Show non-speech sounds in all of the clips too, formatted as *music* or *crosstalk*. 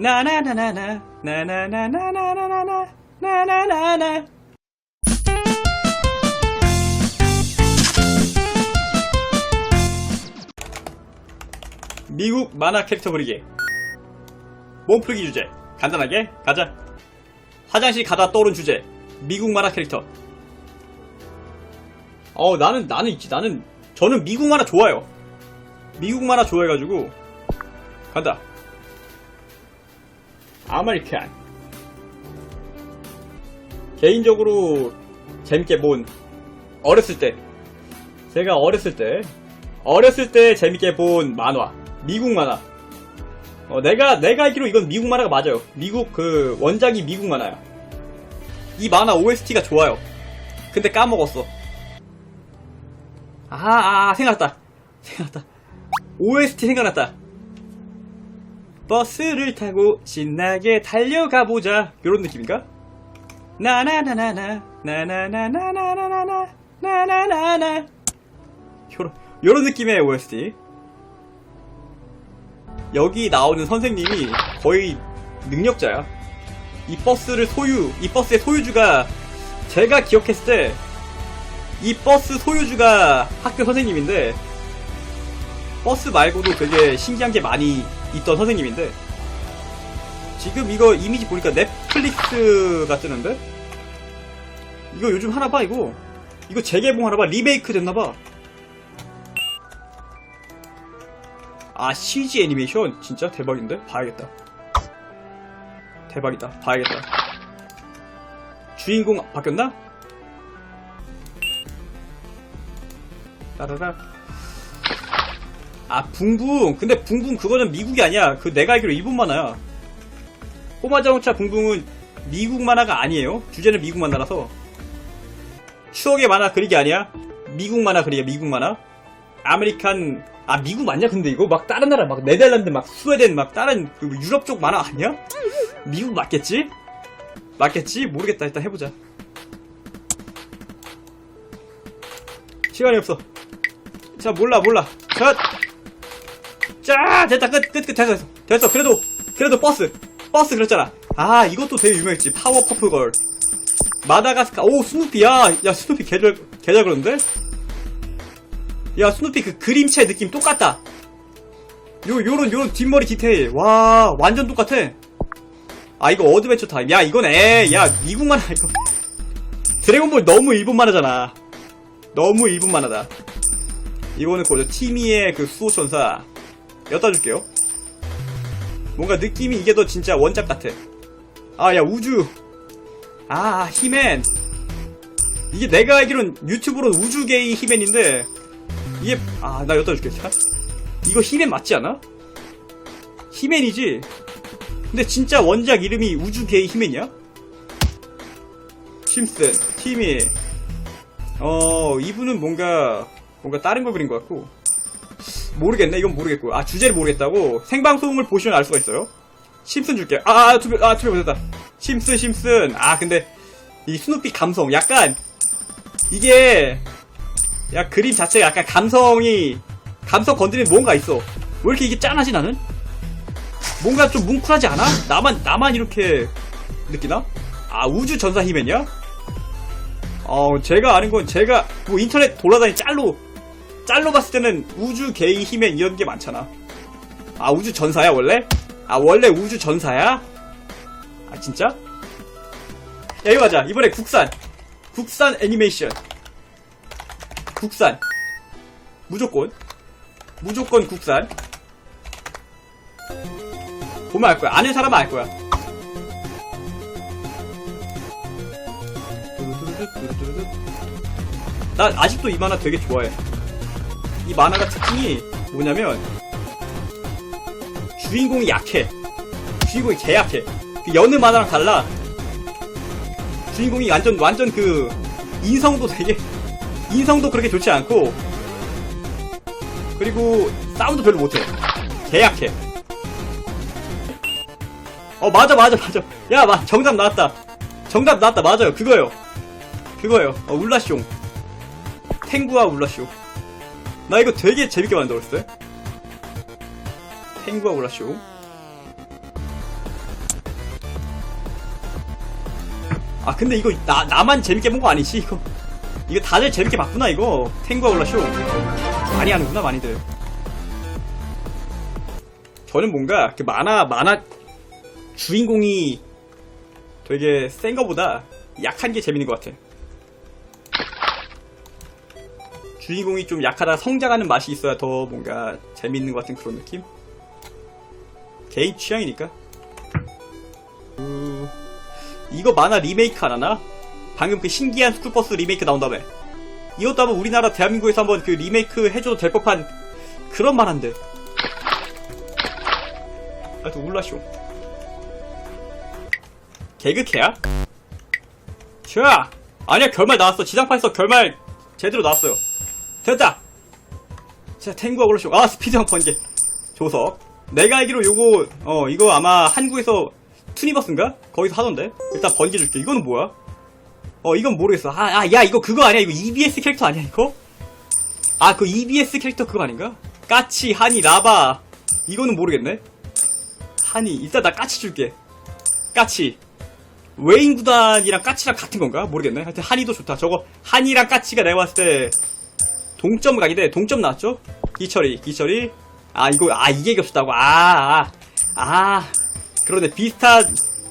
나나나나 나 나나나나나나 나나나나 미국 만화 캐릭터 그리기. 몸풀기 주제. 간단하게 가자. 화장실 가다 떠오른 주제. 미국 만화 캐릭터. 어 나는 나는 있지. 나는 저는 미국 만화 좋아요. 미국 만화 좋아해가지고 간다. 아메리칸. 개인적으로 재밌게 본 어렸을 때 제가 어렸을 때 어렸을 때 재밌게 본 만화 미국 만화. 어, 내가 내가 알기로 이건 미국 만화가 맞아요. 미국 그 원작이 미국 만화야. 이 만화 OST가 좋아요. 근데 까먹었어. 아, 아 생각났다. 생각났다. OST 생각났다 버스를 타고 신나게 달려가 보자 요런 느낌인가? 나나나나나 나나나나나나나 나나나나 요런 요런 느낌의 OST 여기 나오는 선생님이 거의 능력자야 이 버스를 소유 이 버스의 소유주가 제가 기억했을 때 이 버스 소유주가 학교 선생님인데 버스 말고도 되게 신기한 게 많이 있던 선생님인데 지금 이거 이미지 보니까 넷플릭스가 뜨는데? 이거 요즘 하나 봐 이거. 이거 재개봉 하나 봐 리메이크 됐나 봐. 아 CG 애니메이션? 진짜 대박인데? 봐야겠다. 대박이다. 봐야겠다. 주인공 바뀌었나? 따라라 아 붕붕. 근데 붕붕 그거는 미국이 아니야. 그 내가 알기로 일본 만화야. 꼬마 자동차 붕붕은 미국 만화가 아니에요. 주제는 미국 만화라서. 추억의 만화 그리기 아니야? 미국 만화 그리기 미국 만화? 아메리칸 아 미국 맞냐 근데 이거? 막 다른 나라 막 네덜란드 막 스웨덴 막 다른 그 유럽 쪽 만화 아니야? 미국 맞겠지? 맞겠지? 모르겠다. 일단 해보자. 시간이 없어. 자 몰라 몰라. 자, 자 됐다. 끝 끝 끝. 됐어 됐어. 그래도 그래도 버스. 버스 그랬잖아. 아 이것도 되게 유명했지. 파워 퍼플걸. 마다가스카. 오 스누피. 야, 야 스누피 개잘 개잘 그러는데? 야 스누피 그 그림체 느낌 똑같다. 요 요런 요런 뒷머리 디테일. 와 완전 똑같아. 아 이거 어드벤처 타임. 야 이건 에야 미국 만화 이거. 드래곤볼 너무 일본 만화잖아. 너무 일본 만화다. 이거는 그거죠. 티미의 그 수호천사 엿다 줄게요. 뭔가 느낌이 이게 더 진짜 원작 같아. 아 야 우주. 아 히맨. 이게 내가 알기론 유튜브로 우주게이 히맨인데 이게 아나 엿다 줄게. 자 이거 히맨 맞지 않아? 히맨이지? 근데 진짜 원작 이름이 우주게이 히맨이야? 심슨 티미. 어 이분은 뭔가 뭔가 다른 걸 그린 것 같고 모르겠네. 이건 모르겠고. 아 주제를 모르겠다고 생방송을 보시면 알 수가 있어요. 심슨 줄게. 아, 아 투표 아 투표 못했다. 심슨 심슨. 아 근데 이 스누피 감성. 약간 이게 야 그림 자체가 약간 감성이 감성 건드리는 뭔가 있어. 왜 이렇게 이게 짠하지 나는? 뭔가 좀 뭉클하지 않아? 나만 나만 이렇게 느끼나? 아 우주 전사 히맨이야? 어 제가 아는 건 제가 뭐 인터넷 돌아다니 짤로 짤로 봤을 때는 우주 게이 히맨 이런 게 많잖아. 아 우주 전사야 원래? 아 원래 우주 전사야? 아 진짜? 야 이거 하자 이번에 국산. 국산 애니메이션. 국산. 무조건. 무조건 국산. 보면 알 거야. 아는 사람은 알 거야. 나 아직도 이 만화 되게 좋아해 이 만화가 특징이 뭐냐면 주인공이 약해. 주인공이 개 약해. 그 여느 만화랑 달라. 주인공이 완전 완전 그 인성도 되게 *laughs* 인성도 그렇게 좋지 않고 그리고 싸움도 별로 못해. 개 약해. 어 맞아 맞아 맞아. 야 마, 정답 나왔다. 정답 나왔다 맞아요 그거요. 그거요. 어, 울라쇼. 탱구와 울라쇼. 나 이거 되게 재밌게 만들었어요. 탱구와 올라쇼. 아 근데 이거 나, 나만 재밌게 본 거 아니지 이거? 이거 다들 재밌게 봤구나 이거. 탱고와 올라쇼. 많이 하는구나 많이들. 저는 뭔가 그 만화 만화 주인공이 되게 센 거보다 약한 게 재밌는 것 같아. 주인공이 좀 약하다 성장하는 맛이 있어야 더 뭔가 재밌는 것 같은 그런 느낌? 개인 취향이니까. 음, 이거 만화 리메이크 안 하나? 방금 그 신기한 스쿨버스 리메이크 나온 다음에 이것도 한번 우리나라 대한민국에서 한번 그 리메이크 해줘도 될 법한 그런 만화인데. 하여튼 울라쇼. 개그캐야? 슈아 아니야 결말 나왔어. 지상파에서 결말 제대로 나왔어요 됐다. 자 탱구와 울라쇼 아 스피드형 번개. 조석. 내가 알기로 요거 어 이거 아마 한국에서 투니버스인가? 거기서 하던데. 일단 번개 줄게. 이거는 뭐야? 어 이건 모르겠어. 아야 이거 그거 아니야? 이거 EBS 캐릭터 아니야 이거? 아 그 EBS 캐릭터 그거 아닌가? 까치 하니 라바. 이거는 모르겠네. 하니 일단 나 까치 줄게. 까치. 웨인 구단이랑 까치랑 같은 건가? 모르겠네. 하여튼 한이도 좋다. 저거 한이랑 까치가 내가 봤을 때 동점 각인데 동점 나왔죠? 기철이 기철이 아 이거 아 이게 겹쳤다고 아아 아, 아. 그러네 비슷한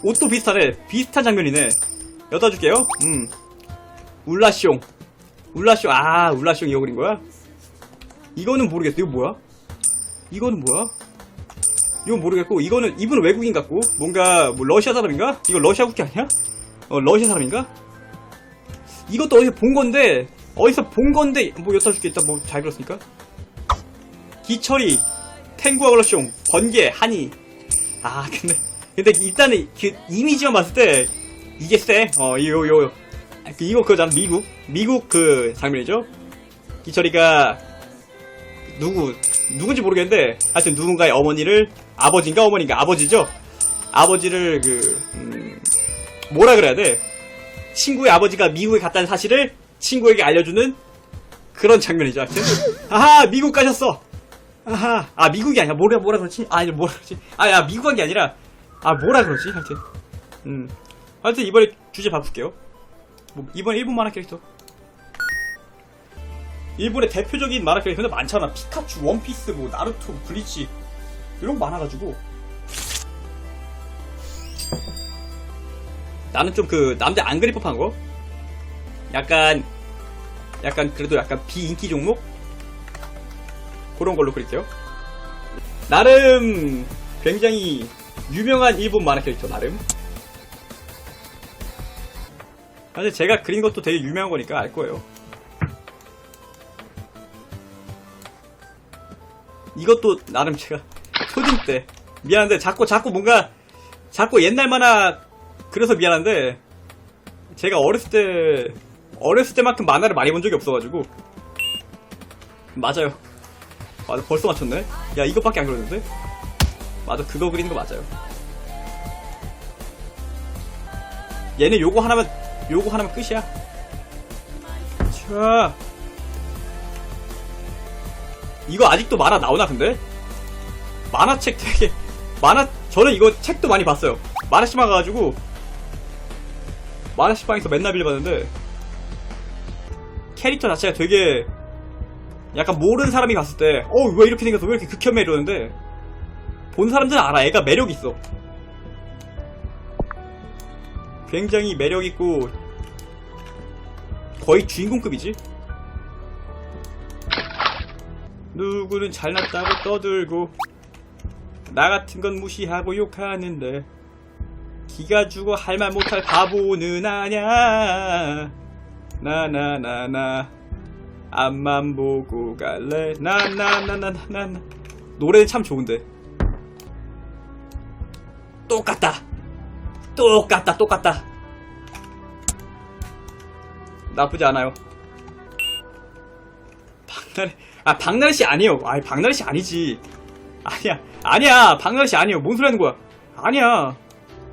옷도 비슷하네 비슷한 장면이네 여다 줄게요 음 울라숑 울라숑 아 울라숑 이거 그린 거야? 이거는 모르겠어 이거 뭐야? 이거는 뭐야? 이건 모르겠고 이거는 이분은 외국인 같고 뭔가 뭐 러시아 사람인가? 이거 러시아 국기 아니야? 어 러시아 사람인가? 이것도 어디서 본 건데 어디서 본 건데 뭐 줄게 일단 뭐잘 그렸으니까 기철이 탱구와 글러숑 번개 한이 아 근데 근데 일단은 그 이미지만 봤을 때 이게 쎄. 어 이거 요그 이거 그거잖아 미국 미국 그 장면이죠. 기철이가 누구 누군지 모르겠는데 하여튼 누군가의 어머니를 아버지인가 어머니인가 아버지죠. 아버지를 그 음, 뭐라 그래야 돼? 친구의 아버지가 미국에 갔다는 사실을 친구에게 알려주는 그런 장면이죠. 아하 미국 가셨어. 아하 아 미국이 아니야 뭐라 뭐라 그러지? 아니 뭐라 그러지? 아야 미국 간 게 아니라 아 뭐라 그러지? 하여튼 음 하여튼 이번에 주제 바꿀게요. 뭐, 이번 일본 만화 캐릭터. 일본의 대표적인 만화 캐릭터는 많잖아. 피카츄, 원피스, 뭐 나루토, 블리치 이런 거 많아가지고 나는 좀 그 남자 안 그릴 법한 거. 약간 약간 그래도 약간 비인기 종목 그런 걸로 그릴게요. 나름 굉장히 유명한 일본 만화 캐릭터 나름. 사실 제가 그린 것도 되게 유명한 거니까 알 거예요. 이것도 나름 제가 초딩 때 미안한데 자꾸 자꾸 뭔가 자꾸 옛날 만화 그래서 미안한데 제가 어렸을 때 어렸을 때만큼 만화를 많이 본 적이 없어가지고 맞아요. 맞아 벌써 맞췄네. 야 이것밖에 안 그렸는데? 맞아 그거 그리는 거 맞아요. 얘네 요거 하나만 요거 하나면 끝이야. 자. 이거 아직도 만화 나오나 근데? 만화책 되게 만화 저는 이거 책도 많이 봤어요. 만화시방 가가지고 만화시방에서 맨날 빌려봤는데 캐릭터 자체가 되게 약간 모르는 사람이 봤을 때 어 왜 이렇게 생겼어 왜 이렇게 극혐해 이러는데 본 사람들은 알아 애가 매력 있어. 굉장히 매력 있고 거의 주인공급이지. 누구는 잘났다고 떠들고 나 같은 건 무시하고 욕하는데 기가 죽어 할말 못할 바보는 아냐 나나나나. 앞만 보고 갈래? 나나나나나나 노래는 참 좋은데. 똑같다. 똑같다 똑같다. 나쁘지 않아요. 박나래 아 박나래 씨 아니에요. 아 박나래 씨 아니지. 아니야 아니야. 박나래 씨 아니에요. 뭔 소리 하는 거야? 아니야.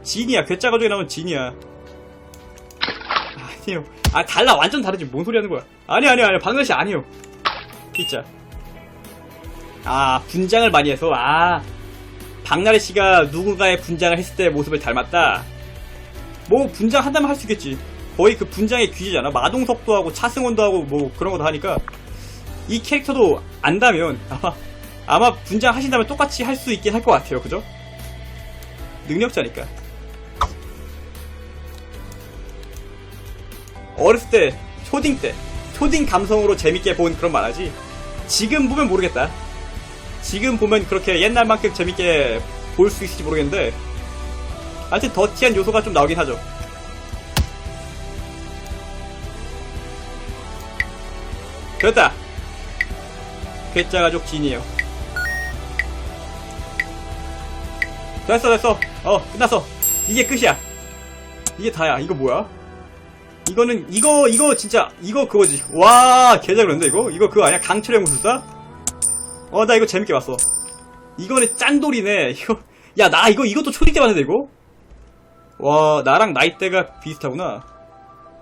진이야. 괴짜 가족에 나온 진이야 아니에요. 아 달라. 완전 다르지. 뭔 소리 하는 거야? 아니야 아니야 아니야 박나래 씨 아니에요. 진짜. 아 분장을 많이 해서. 아. 박나래 씨가 누군가의 분장을 했을 때 모습을 닮았다. 뭐 분장 한다면 할 수 있겠지. 거의 그 분장의 귀지잖아. 마동석도 하고 차승원도 하고 뭐 그런 거 다 하니까. 이 캐릭터도 안다면 아마 아마 분장 하신다면 똑같이 할 수 있긴 할 것 같아요. 그죠? 능력자니까. 어렸을 때 초딩 때 초딩 감성으로 재밌게 본 그런 만화지. 지금 보면 모르겠다. 지금 보면 그렇게 옛날만큼 재밌게 볼 수 있을지 모르겠는데 하여튼 더티한 요소가 좀 나오긴 하죠. 됐다. 괴짜 가족 진이에요. 됐어 됐어. 어 끝났어. 이게 끝이야. 이게 다야. 이거 뭐야? 이거는 이거 이거 진짜 이거 그거지. 와 그런데 이거 이거 그거 아니야? 강철의 무술사? 어 나 이거 재밌게 봤어. 이거는 짠돌이네. *laughs* 이거 야 나 이거 이것도 초딩 때 봤는데 이거. 와 나랑 나이대가 비슷하구나.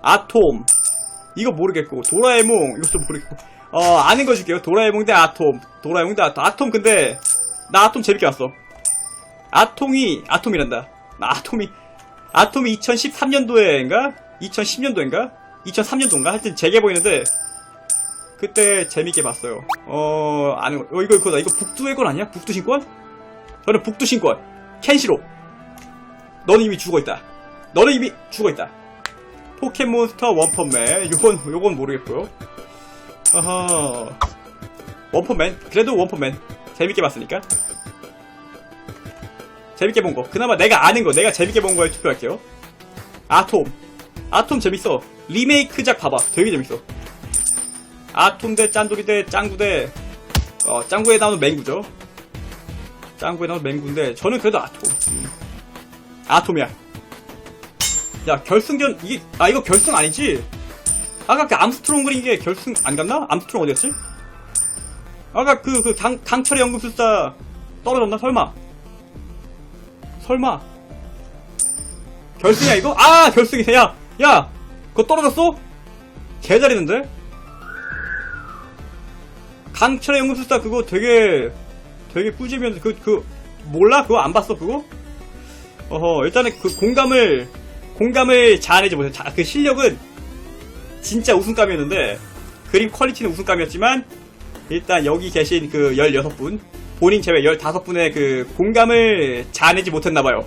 아톰 이거 모르겠고 도라에몽 이것도 모르겠고 어 아는 거 줄게요. 도라에몽 대 아톰 도라에몽 대 아톰 아톰 근데 나 아톰 재밌게 봤어. 아톰이 아톰이란다. 나 아톰이 아톰이 2013년도에인가 2010년도인가 2003년도인가 하여튼 재개봉했는데 그때 재밌게 봤어요. 어거 어, 이거 이거다 이거 북두의 권 아니야? 북두 신권? 저는 북두 신권 켄시로 너는 이미 죽어 있다. 너는 이미 죽어 있다. 포켓몬스터 원펀맨. 요건, 요건 모르겠고요. 아하. 원펀맨. 그래도 원펀맨. 재밌게 봤으니까. 재밌게 본 거. 그나마 내가 아는 거, 내가 재밌게 본 거에 투표할게요. 아톰. 아톰 재밌어. 리메이크작 봐봐. 되게 재밌어. 아톰 대 짠돌이 대 짱구 대, 어, 짱구에 나오는 맹구죠. 짱구에 나오는 맹구인데, 저는 그래도 아톰. 음. 아톰이야. 야, 결승전, 이게, 아, 이거 결승 아니지? 아까 그 암스트롱 그린 게 결승 안 갔나? 암스트롱 어디였지? 아까 그, 그, 강, 강철의 연금술사 떨어졌나? 설마? 설마? 결승이야, 이거? 아, 결승이야. 야, 야! 그거 떨어졌어? 개 잘했는데? 강철의 연금술사 그거 되게, 되게 꿀잼이었는데, 그, 그, 몰라? 그거 안 봤어, 그거? 어허, 일단은 그 공감을, 공감을 자아내지 못해. 자, 그 실력은 진짜 우승감이었는데, 그림 퀄리티는 우승감이었지만, 일단 여기 계신 그 16분, 본인 제외 15분의 그 공감을 자아내지 못했나봐요.